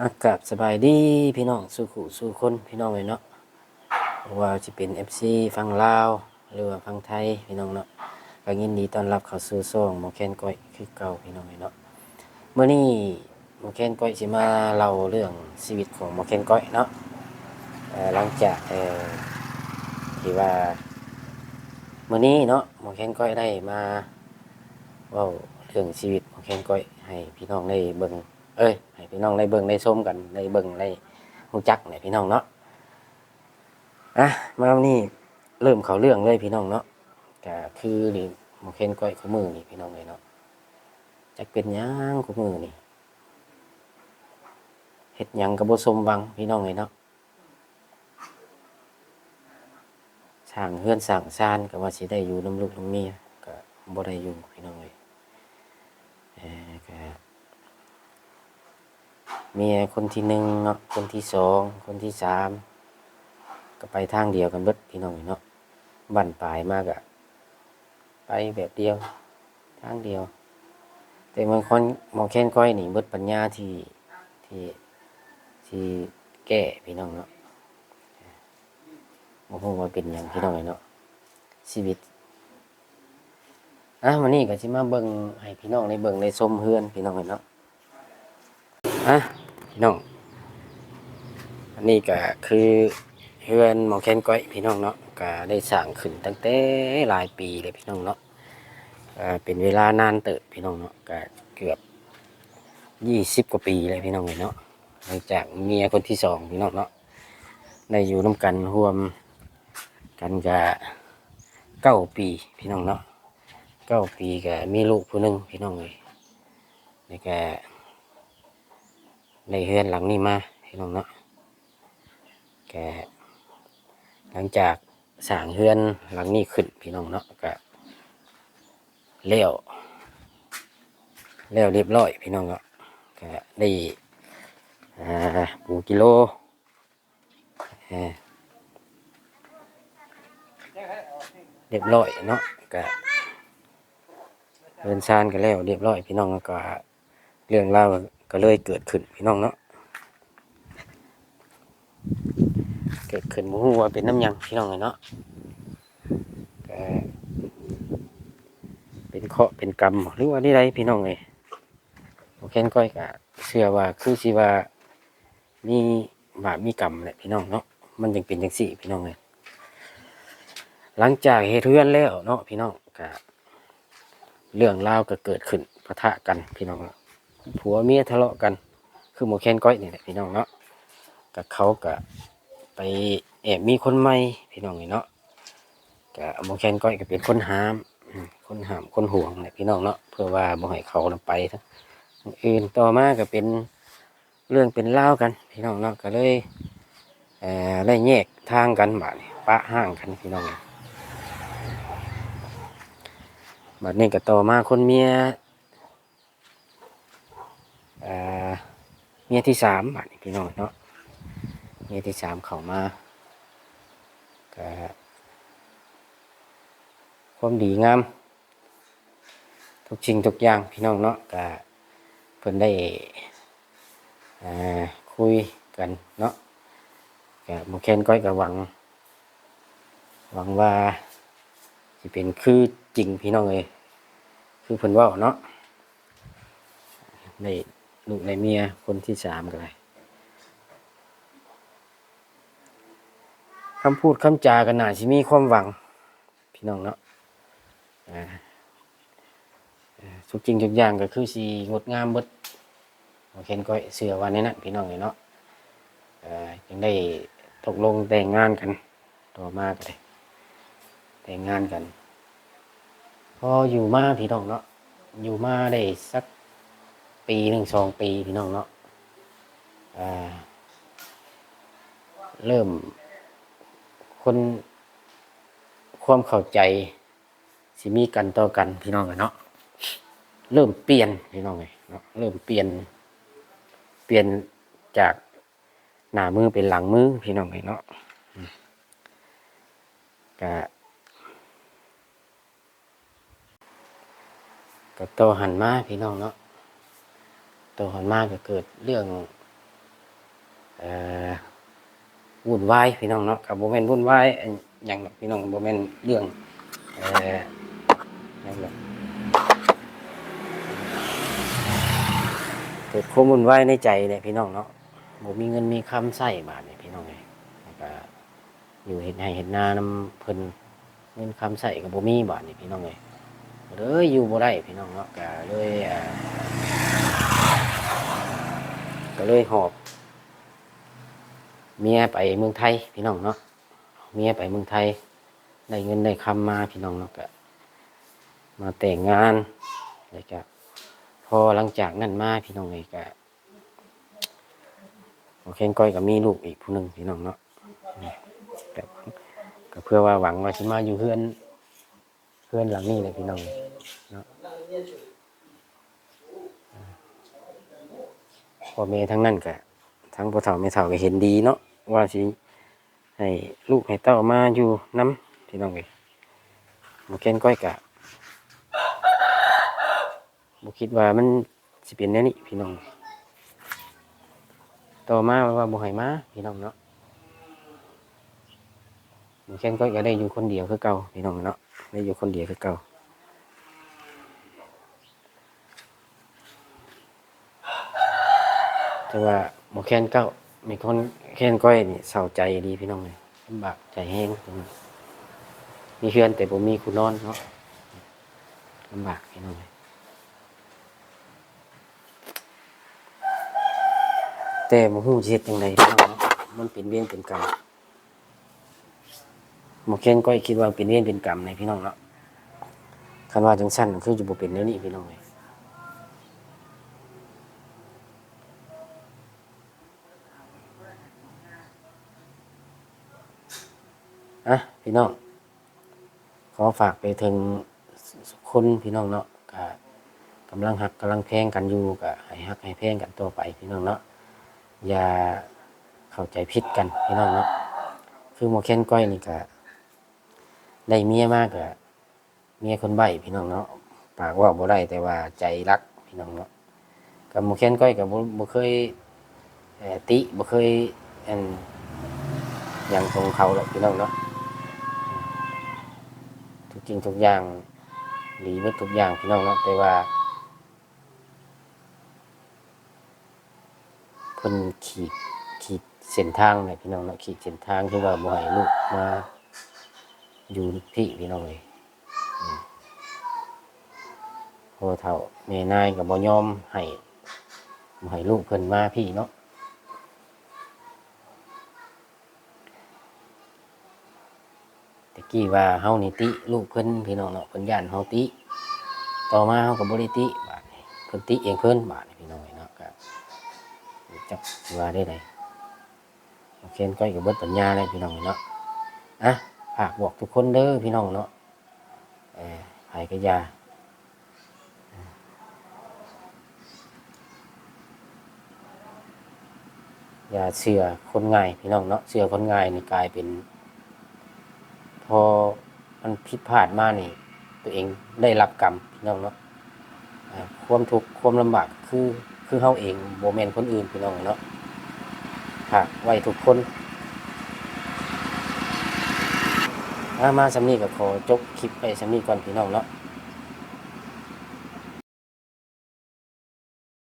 อากาศสบายดีพี่น้องสู่ขู่สู่คนพี่น้องเลยเนาะว่าจะเป็น FC ฟังลาวหรือว่าฟังไทยพี่น้องเนาะก็ยินดีต้อนรับเข้าสู่ช่องหมอแคนก้อยคือเก่าพี่น้องเลยเนาะเมื่อนี้หมอแคนก้อยสิมาเล่าเรื่องชีวิตของหมอแคนก้อยเนาะหลังจากที่ว่าเมื่อนี้เนาะหมอแคนก้อยได้มาเว้าเรื่องชีวิตหมอแคนก้อยให้พี่น้องได้เบิ่ง เอ้ยให้พี่น้องได้เบิ่งได้ชมกันได้เบิ่งได้รู้จักเนี่ยพี่น้องเนาะอะมาวันนี้เริ่มเขาเรื่องเลยพี่น้องเนาะก็คือนี่หมอเคนก้อยขมือนี่พี่น้องเลยเนาะจักเป็นหยังขมือนี่เฮ็ดยังกับบสมวังพี่น้องเลยเนาะสร้างเฮือนสร้างซานก็ว่าสิได้อยู่น้ำลูกน้ำเมียก็บ่ได้อยู่พี่น้องเลยเออก็ เมียคนที่หนึ่งเนาะคนที่สองคนที่สามก็ไปทางเดียวกันเบิดพี่น้องเนาะบั่นปลายมากอะไปแบบเดียว ทางเดียว แต่บางคนมองแค้นก้อยนี่เบิดปัญญาที่ที่ที่แก้พี่น้องเนาะบ่ฮู้ว่าเป็นหยังพี่น้องเนาะชีวิตอะวันนี้ก็สิมาเบิ่งให้พี่น้องได้เบิ่งได้มเฮือนพี่น้องเนาะอะ พี่น้อง อันนี้ก็คือเฮือนหมอแคนก้อยพี่น้องเนาะก็ได้สร้างขึ้นตั้งแต่หลายปีเลยพี่น้องเนาะเป็นเวลานานเติบพี่น้องเนาะก็เกือบยี่สิบกว่าปีเลยพี่น้องเลยเนาะหลังจากเมียคนที่สองพี่น้องเนาะได้อยู่น้ำกันร่วมกันกะเก้าปีพี่น้องเนาะเก้าปีก็มีลูกผู้หนึ่งพี่น้องเลยนี่ก็ ในเฮือนหลังนี้มาพี่น้องเนาะแกหลังจากสร้างเฮือนหลังนี้ขึ้นพี่น้องเนาะก็เลี้ยวเลี้ยวเรียบร้อยพี่น้องเนาะก็ได้อ่าปูกิโลอ่เรียบร้อยเนาะก็เรือนซานก็แล้วเรียบร้อยพี่น้องก็เรื่องเล่าว ก็เลยเกิดขึ้นพี่น้องเนาะเกิดขึ้นบ่ฮู้ว่าเป็นน้ำยังพี่น้องเลยเนาะเป็นเคาะเป็นกรรมหรือว่าที่ใดพี่น้องเลยโอเคก้อยก็เชื่อว่าคือสิว่ามีบาปมีกรรมแหละพี่น้องเนาะมันจึงเป็นจังสี่พี่น้องเลยหลังจากเหตุเรือนแล้วเนาะพี่น้องก็เรื่องราก็เกิดขึ้นปะทะกันพี่น้องเนาะ ผัวเมียทะเลาะกัน คือหมูแคนก้อยนี่แหละพี่น้องเนาะกับเขาก็ไปแอบมีคนใหม่พี่น้องนี่เนาะก็หมอแคนก้อยก็เป็นคนห้าม คนห้ามคนห่วงแหละพี่น้องเนาะเพื่อว่าบ่ให้เขานำไปทั้งอื่นต่อมาก็เป็นเรื่องเป็นเล่ากัน พี่น้องเนาะก็เลยเอ่อได้แยกทางกันบาดนี้ปะห่างกันพี่น้องบัดนี้ก็ต่อมาคนเมีย เมียที่สามบาดนี้พี่น้องเนาะเมียที่สามเขามาก็ความดีงามทุกสิ่งทุกอย่างพี่น้องเนาะก็เพิ่นได้คุยกันเนาะก็บ่แค้นก้อยก็หวัง หวังว่าสิเป็นคือจริงพี่น้องเอ้ยคือเพิ่นว้าเนาะได้ ลูกในเมียคนที่สามก็ได้คำพูดคำจากันน่าสิมีความหวัง พี่น้องเนาะทุกจริงทุกอย่างก็คือสีงดงามบดโอเคก็เสือวันนี้นะพี่น้องเนาะยังได้ตกลงแต่งงานกันต่อมาก็ได้แต่งงานกัน พออยู่มาพี่น้องเนาะอยู่มาได้สัก ปีหนึ่งสองปีพี่น้องเนาะเริ่ม คนความเข้าใจสิมีกันต่อกันพี่น้องกันเนาะเริ่มเปลี่ยนพี่น้องเลยเนาะเริ่มเปลี่ยน เปลี่ยนจากหน้ามือเป็นหลังมือพี่น้องเลยเนาะก็ก็โตหันมาพี่น้องเนาะ โตหันมาก็เกิดเรื่องวุ่นวายพี่น้องเนาะกับโมเมนต์วุ่นวายอันหยังพี่น้องโมเมนต์เรื่องเอ่องหรอกเกิดความวุ่นวายในใจเนี่ยพี่น้องเนาะบ่มีเงินมีคำใส่บาทเนี่ยพี่น้องเลยแล้วก็อยู่เห็นให้เห็นหน้าน้ำเพิ่นเงินคำใส่กับบ่มีบาทนี่พี่น้องเลยเลยอยู่บ่ได้พี่น้องเนาะก็เลยอ่า ก็เลยหอบ เมียไปเมืองไทยพี่น้องเนาะเมียไปเมืองไทย ได้เงินได้คำมาพี่น้องเนาะก็มาแต่งงานแล้วก็พอหลังจากนั้นมาพี่น้องเลยก็โอเคก้อยก็มีลูกอีกผู้หนึ่งพี่น้องเนาะแต่ก็เพื่อว่าหวังว่าสิมาอยู่เพื่อนเพื่อนหลังนี้เลยพี่น้องเนาะ พ่อแม่ทั้งนั้นก็ทั้งพ่อเฒ่าแม่เฒ่าก็เห็นดีเนาะว่าสิให้ลูกให้เต้ามาอยู่น้ำพี่น้องเอ้ยบ่แก่นก้อยกะบ่คิดว่ามันสิเป็นแนวนี้พี่น้องต่อมาว่าบ่ให้มาพี่น้องเนาะบ่แก่นก้อยก็ได้อยู่คนเดียวคือเก่าพี่น้องเนาะได้อยู่คนเดียวคือเก่า แต่ว่าบ่แค่นเก้ามีคนแค่นก้อยนี่เศร้าใจดีพี่น้องเลยลำบากใจแห้งตรงนี้มีเพื่อนแต่ผมมีคุณนอนเนาะลำบากพี่น้องเลยแต่บ่ฮู้สิเฮ็ดจังไดพี่น้องเนาะมันเป็นเวรเป็นกรรมบ่แค่นก้อยคิดว่าเป็นเวรเป็นกรรมในพี่น้องเนาะคันว่าจังซั่นคือจะบ่เป็นแนวนี้พี่น้องเลย อะพี่น้อง ขอฝากไปถึงคนพี่น้องเนาะก็กำลังหักกำลังแพงกันอยู่ก็ให้หักให้แพงกันต่อไปพี่น้องเนาะอย่าเข้าใจผิดกันพี่น้องเนาะคือหมอแค้นก้อยนี่ก็ได้เมียมากก็เมียคนใบ้พี่น้องเนาะปากว่าบ่ได้แต่ว่าใจรักพี่น้องเนาะกับหมอแค้นก้อยกับบ่บ่เคยเอ่อติบ่เคยอันหยังตรงเขาหรอกพี่น้องเนาะ จริงทุกอย่างดีหมดทุกอย่างพี่น้องเนาะแต่ว่าเพิ่นขีดขีดเส้นทางเนี่ยพี่น้องเนาะขีดเส้นทางที่ว่าบ่ให้ลูกมาอยู่พี่พี่น้องเลยพอเฒ่าแม่นายก็บ่ยอมให้บ่ให้ลูกเพิ่นมาพี่เนาะ ตะ กี้ว่าเฮานี่ติลูกเพิ่นพี่น้องเนาะเพิ่นย่านเฮาติต่อมาเฮาก็บ่ได้ติบาดนี้เพิ่นติเองเพิ่นบาดนี้พี่น้องเนาะก็จักสิว่าได้ไดโอเคก้อยก็เบิดปัญญาเลยพี่น้องเนาะอะฝากบอกทุกคนเด้อพี่น้องเนาะเออไผก็อย่าอย่าเชื่อคนง่ายพี่น้องเนาะเชื่อคนง่ายนี่กลายเป็น พอมันผิดพลาดมานี่ ตัวเองได้รับกรรมพี่น้องเนาะความทุกข์ความลำบากคือคือเฮาเองโบแมนคนอื่นพี่น้องเนาะฝากไว้ทุกคนอ่ามาสำนีกับขอจบคลิปไปสำนีก่อนพี่น้องเนาะ